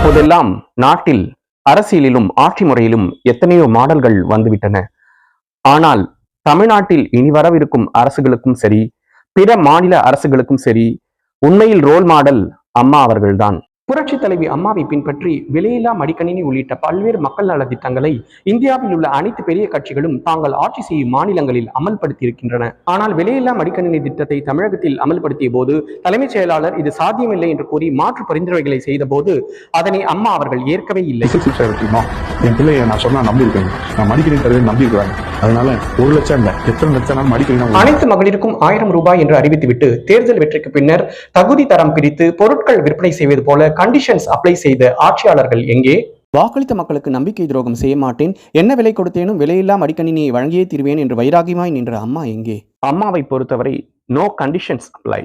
இப்போதெல்லாம் நாட்டில் அரசியலிலும் ஆட்சி முறையிலும் எத்தனையோ மாடல்கள் வந்துவிட்டன. ஆனால் தமிழ்நாட்டில் இனி வரவிருக்கும் அரசுகளுக்கும் சரி பிற மாநில அரசுகளுக்கும் சரி உண்மையில் ரோல் மாடல் அம்மா அவர்கள்தான். புரட்சி தலைவி அம்மாவை பின்பற்றி விலையில்லா மடிக்கணினி உள்ளிட்ட பல்வேறு மக்கள் நல திட்டங்களை இந்தியாவில் உள்ள அனைத்து பெரிய கட்சிகளும் தாங்கள் ஆட்சி செய்யும் மாநிலங்களில் அமல்படுத்தியிருக்கின்றன. ஆனால் விலையில்லா மடிக்கணினி திட்டத்தை தமிழகத்தில் அமல்படுத்திய போது தலைமைச் செயலாளர் இது சாத்தியமில்லை என்று கூறி மாற்று பரிந்துரைகளை செய்த போது அதனை அம்மா அவர்கள் ஏற்கவே இல்லை. என் பிள்ளைய நான் சொன்னா நம்பியிருக்கேன். நான் மடிக்கிறேன் தருவேன் நம்பியிருக்காங்க அதனால ஒரு லட்சம் இல்லை எத்தனை லட்சம் நான் மடிக்கிறேன் அனைத்து மகளிருக்கும் ஆயிரம் ரூபாய் என்று அறிவித்துவிட்டு தேர்தல் வெற்றிக்கு பின்னர் தகுதி தரம் பிரித்து பொருட்கள் விற்பனை செய்வது போல கண்டிஷன்ஸ் அப்ளை செய்த ஆட்சியாளர்கள் எங்கே? வாக்களித்த மக்களுக்கு நம்பிக்கை துரோகம் செய்ய மாட்டேன். என்ன விலை கொடுத்தேனும் விலையில்லா மடிக்கணினியை வழங்கியே தீர்வேன் என்று வைராகியமாய் நின்ற அம்மா எங்கே? அம்மாவை பொறுத்தவரை நோ கண்டிஷன்ஸ் அப்ளை